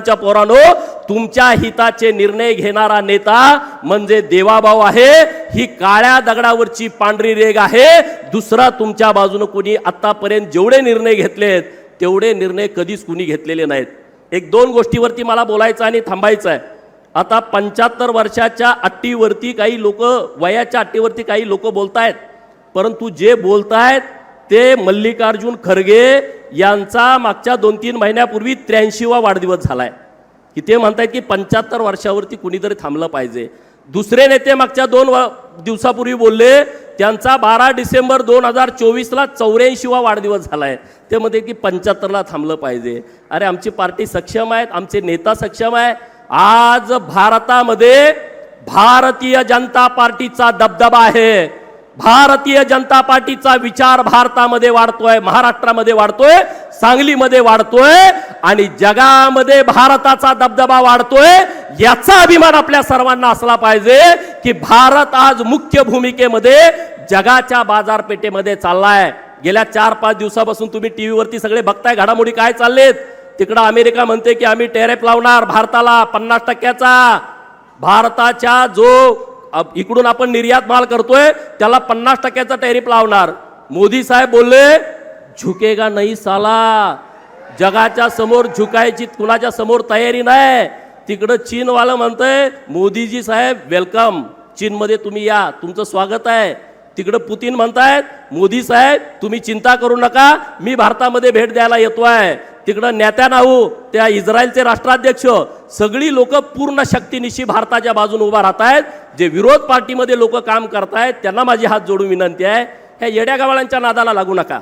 च्या पोरानो तुमच्या हिताचे निर्णय घेणारा नेता म्हणजे देवाभाऊ आहे. ही काळ्या दगडावरची पांढरी रेग आहे. दुसरा तुमच्या बाजूने कोणी आतापर्यंत जेवढे निर्णय घेतलेत तेवढे निर्णय कधीच कुणी घेतलेले नाहीत. एक दोन गोष्टीवरती मला बोलायचं आणि थांबायचं आहे. आता पंच्याहत्तर वर्षाच्या अट्टीवरती काही लोक वयाच्या अट्टीवरती काही लोक बोलतायत. परंतु जे बोलतायत ते मल्लिकार्जुन खरगे यांचा मागच्या दोन तीन महिन्यापूर्वी त्र्याऐंशीवा वाढदिवस झालाय. की ते म्हणतायत की पंच्याहत्तर वर्षावरती कुणीतरी थांबलं पाहिजे. दुसरे नेते मागच्या दोन व- दिवसापूर्वी बोलले त्यांचा बारा डिसेंबर दोन हजार चोवीसला चौऱ्याऐंशीवा वाढदिवस झालाय. ते म्हणते की पंच्याहत्तरला थांबलं पाहिजे. अरे आमची पार्टी सक्षम आहेत आमचे नेता सक्षम आहे आज भारतामध्ये भारतीय जनता पार्टीचा दबदबा आहे. भारतीय जनता पार्टीचा विचार भारतामध्ये वाढतोय महाराष्ट्रामध्ये वाढतोय सांगलीमध्ये वाढतोय आणि जगामध्ये भारताचा दबदबा वाढतोय याचा अभिमान आपल्या सर्वांना असला पाहिजे की भारत आज मुख्य भूमिकेमध्ये जगाच्या बाजारपेठेमध्ये चाललाय. गेल्या चार पाच दिवसापासून तुम्ही टी व्हीवरती सगळे बघताय घडामोडी काय चाललेत. तिकडं अमेरिका म्हणते की आम्ही टेरेफ लावणार भारताला पन्नास टक्क्याचा. भारताच्या जो इकडून आपण निर्यात माल करतोय त्याला पन्नास टक्क्याचा टॅरिफ लावणार. मोदी साहेब बोलले झुकेगा नाही साला. जगाच्या समोर झुकायची कुणाच्या समोर तयारी नाही. तिकडं चीनवालं म्हणतंय मोदीजी साहेब वेलकम चीनमध्ये तुम्ही या. तुमचं स्वागत आहे. तिकडं पुतीन म्हणतायत मोदी साहेब तुम्ही चिंता करू नका मी भारतामध्ये भेट द्यायला येतो आहे. तिकडं नेत्यानाहू त्या इस्रायलचे राष्ट्राध्यक्ष सगळी लोक पूर्ण शक्तीनिशी भारताच्या बाजूने उभा राहत आहेत जे विरोध पार्टीमध्ये लोक काम करतायत त्यांना माझी हात जोडून विनंती आहे. ह्या येड्या गावाळांच्या नादाला लागू नका.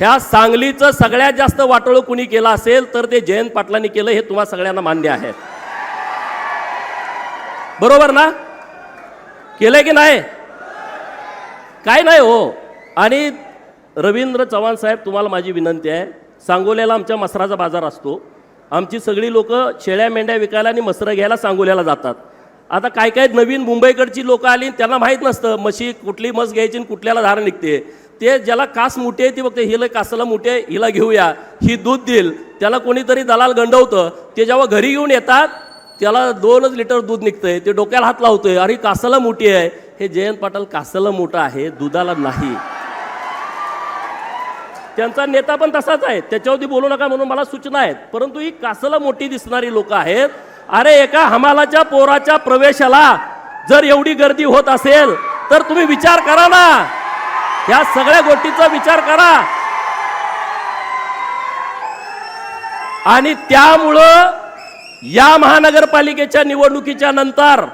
ह्या सांगलीचं सगळ्यात जास्त वाटोळं कुणी केलं असेल तर ते जयंत पाटलांनी केलं हे तुम्हा सगळ्यांना मान्य आहे. बरोबर ना? केलंय की नाही? काय नाही हो. आणि रवींद्र चव्हाण साहेब तुम्हाला माझी विनंती आहे. सांगोल्याला आमच्या मसराचा बाजार असतो. आमची सगळी लोक शेळ्या मेंढ्या विकायला आणि मसरं घ्यायला सांगोल्याला जातात. आता काय काय नवीन मुंबईकडची लोकं आली आणि त्यांना माहीत नसतं म्हशी कुठली मस घ्यायची आणि कुठल्याला धार निघते. ते ज्याला कास मोठी आहे ती बघते हिला कासाला मोठी आहे हिला घेऊया ही दूध देईल. त्याला कोणीतरी दलाल गंडवतं ते जेव्हा घरी घेऊन येतात त्याला दोनच लिटर दूध निघतंय ते डोक्याला हात लावतोय अरे कासाला मोठी आहे हे जयंत पाटील कासाला मोठं आहे दुधाला नाही. त्यांचा नेता पण तसाच आहे. त्याच्यावरती बोलू नका म्हणून मला सूचना आहेत. परंतु ही कासाला मोठी दिसणारी लोक आहेत. अरे एका हमालाच्या पोराच्या प्रवेशाला जर एवढी गर्दी होत असेल तर तुम्ही विचार करा ना. या सगळ्या गोष्टीचा विचार करा. आणि त्यामुळं या महानगरपालिकेच्या निवडणुकीच्या नंतर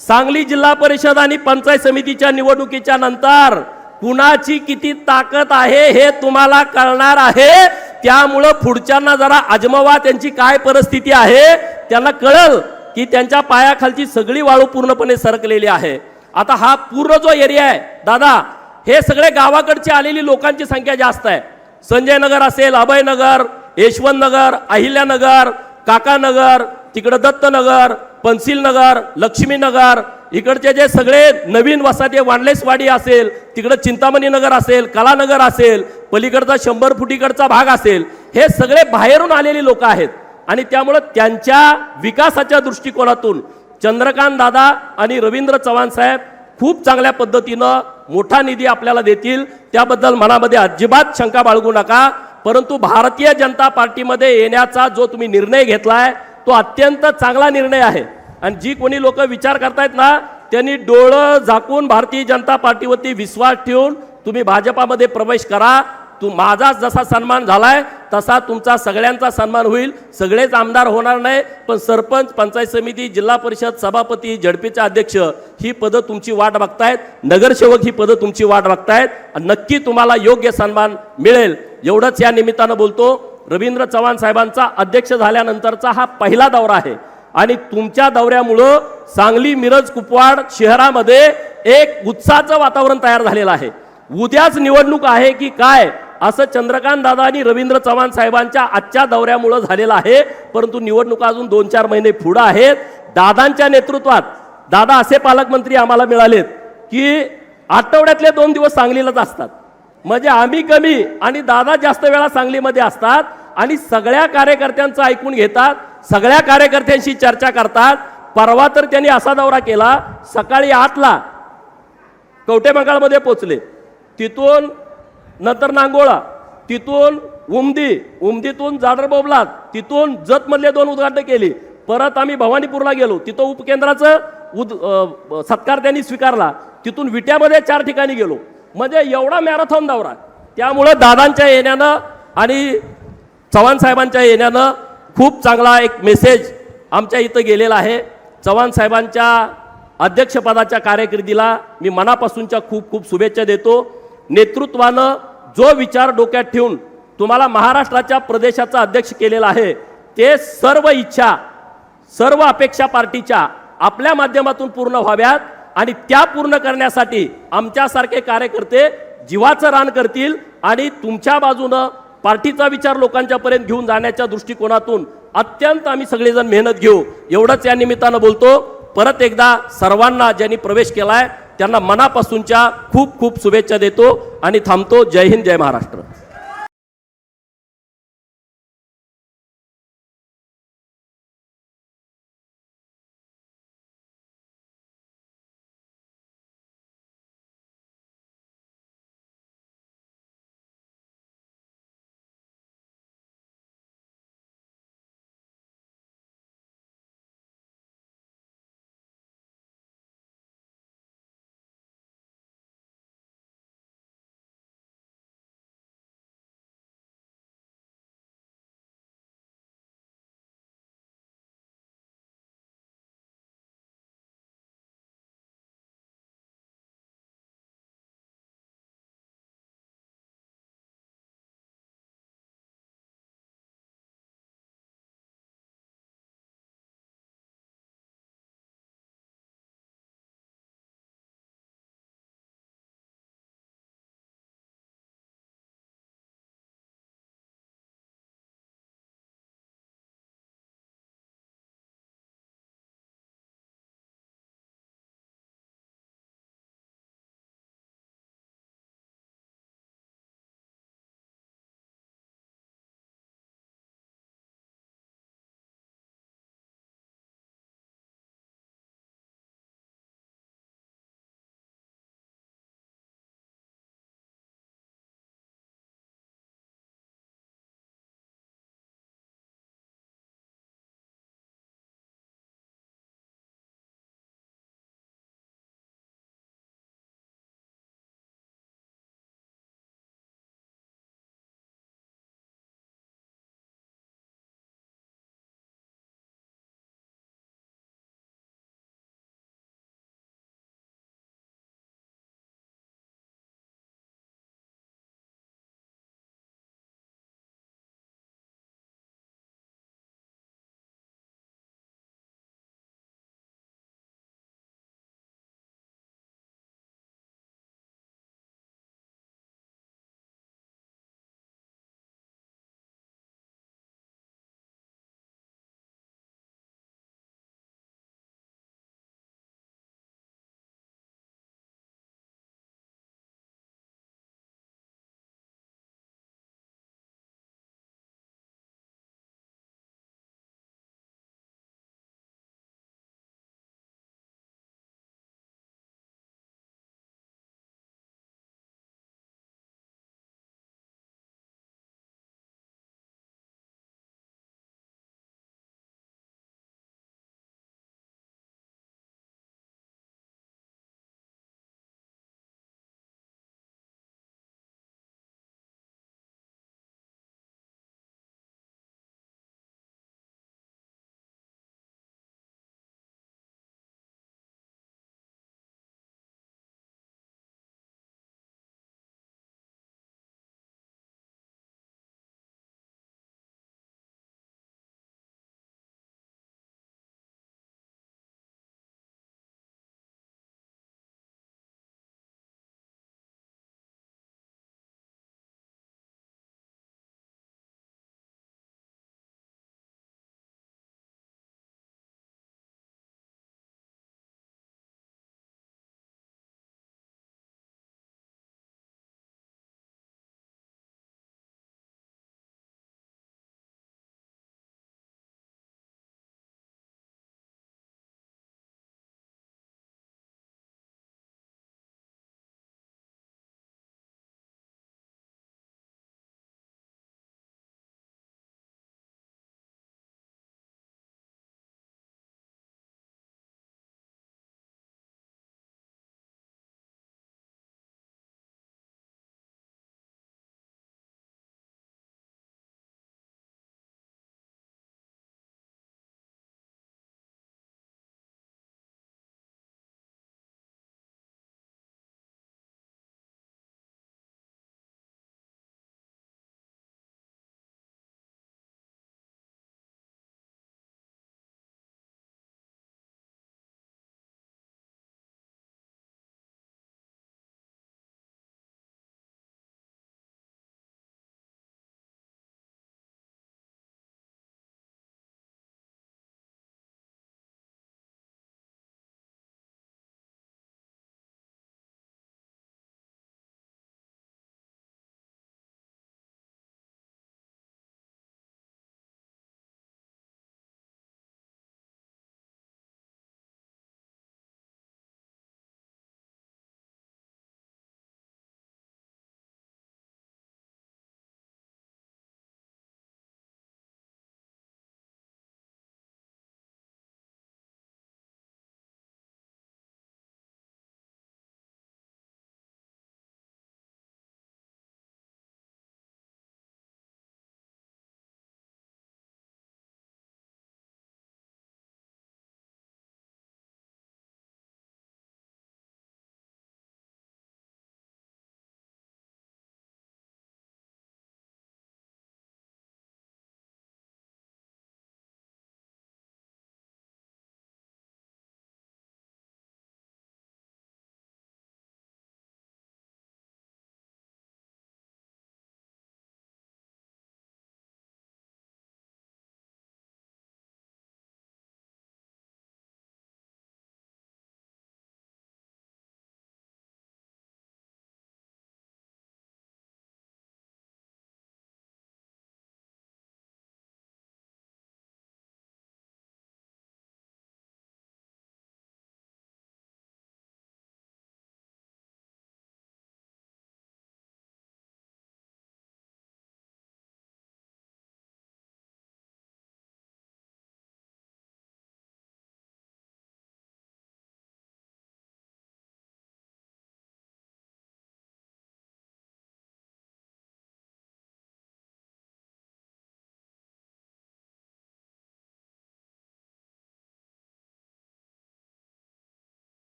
सांगली जिल्हा परिषद आणि पंचायत समितीच्या निवडणुकीच्या नंतर कुणाची किती ताकद आहे हे तुम्हाला कळणार आहे. त्यामुळं पुढच्यांना जरा अजमवा त्यांची काय परिस्थिती आहे त्यांना कळल की त्यांच्या पायाखालची सगळी वाळू पूर्णपणे सरकलेली आहे. आता हा पूर्ण जो एरिया आहे दादा हे सगळे गावाकडची आलेली लोकांची संख्या जास्त आहे. संजय नगर असेल अभयनगर यशवंत नगर अहिल्यानगर काकानगर तिकडं दत्तनगर पन्सिलनगर लक्ष्मीनगर इकडचे जे सगळे नवीन वसाहती वांडलेसवाडी असेल तिकडं चिंतामणी नगर असेल कलानगर असेल पलीकडचा शंभर फुटीकडचा भाग असेल हे सगळे बाहेरून आलेली लोक आहेत. आणि त्यामुळं त्यांच्या विकासाच्या दृष्टिकोनातून चंद्रकांत दादा आणि रवींद्र चव्हाण साहेब खूप चांगल्या पद्धतीनं मोठा निधी आपल्याला देतील. त्याबद्दल मनामध्ये अजिबात शंका बाळगू नका. परंतु भारतीय जनता पार्टीमध्ये येण्याचा जो तुम्ही निर्णय घेतलाय तो अत्यंत चांगला निर्णय आहे. आणि जी कोणी लोक विचार करतायत ना त्यांनी डोळं झाकून भारतीय जनता पार्टीवरती विश्वास ठेवून तुम्ही भाजपामध्ये प्रवेश करा. तू माझा जसा सन्मान झालाय तसा तुमचा सगळ्यांचा सन्मान होईल. सगळेच आमदार होणार नाही पण सरपंच पंचायत समिती जिल्हा परिषद सभापती झडपीचे अध्यक्ष ही पदं तुमची वाट बघतायत. नगरसेवक ही पदं तुमची वाट बघतायत. नक्की तुम्हाला योग्य सन्मान मिळेल. एवढंच या निमित्तानं बोलतो. रवींद्र चव्हाण साहेबांचा अध्यक्ष झाल्यानंतरचा हा पहिला दौरा आहे. आणि तुमच्या दौऱ्यामुळं सांगली मिरज कुपवाड शहरामध्ये एक उत्साहाचं वातावरण तयार झालेलं आहे. उद्याच निवडणूक आहे की काय असं चंद्रकांत दादा आणि रवींद्र चव्हाण साहेबांच्या आजच्या दौऱ्यामुळं झालेलं आहे. परंतु निवडणुका अजून दोन चार महिने पुढं आहेत. दादांच्या नेतृत्वात दादा असे पालकमंत्री आम्हाला मिळालेत की आठवड्यातले दोन दिवस सांगलीलाच असतात. म्हणजे आम्ही कमी आणि दादा जास्त वेळा सांगलीमध्ये असतात आणि सगळ्या कार्यकर्त्यांचं ऐकून घेतात सगळ्या कार्यकर्त्यांशी चर्चा करतात. परवा तर त्यांनी असा दौरा केला सकाळी आठला कवटेमंगाळमध्ये पोचले तिथून नंतर नांगोळा तिथून उमदी उमदीतून जाडर बोबलात तिथून जतमधले दोन उद्घाटन केली. परत आम्ही भवानीपूरला गेलो. तिथं उपकेंद्राचं उद सत्कार त्यांनी स्वीकारला. तिथून विट्यामध्ये चार ठिकाणी गेलो. म्हणजे एवढा मॅरेथॉन दौरा. त्यामुळं दादांच्या येण्यानं आणि चव्हाण साहेबांच्या येण्यानं खूप चांगला एक मेसेज आमच्या इथं गेलेला आहे. चव्हाण साहेबांच्या अध्यक्षपदाच्या कार्यकिर्दीला मी मनापासूनच्या खूप खूप शुभेच्छा देतो. नेतृत्वानं जो विचार डोक्यात ठेवून तुम्हाला महाराष्ट्राच्या प्रदेशाचा अध्यक्ष केलेला आहे ते सर्व इच्छा सर्व अपेक्षा पार्टीच्या आपल्या माध्यमातून पूर्ण व्हाव्यात. आणि त्या पूर्ण करण्यासाठी आमच्यासारखे कार्यकर्ते जीवाचं रान करतील आणि तुमच्या बाजूनं पार्टीचा विचार लोकांच्या पर्यंत घेऊन जाण्याच्या दृष्टिकोनातून अत्यंत आम्ही सगळेजण मेहनत घेऊ. एवढंच या निमित्तानं बोलतो. परत एकदा सर्वांना ज्यांनी प्रवेश केलाय त्यांना मनापासूनच्या खूप खूप शुभेच्छा देतो आणि थांबतो. जय हिंद जय महाराष्ट्र.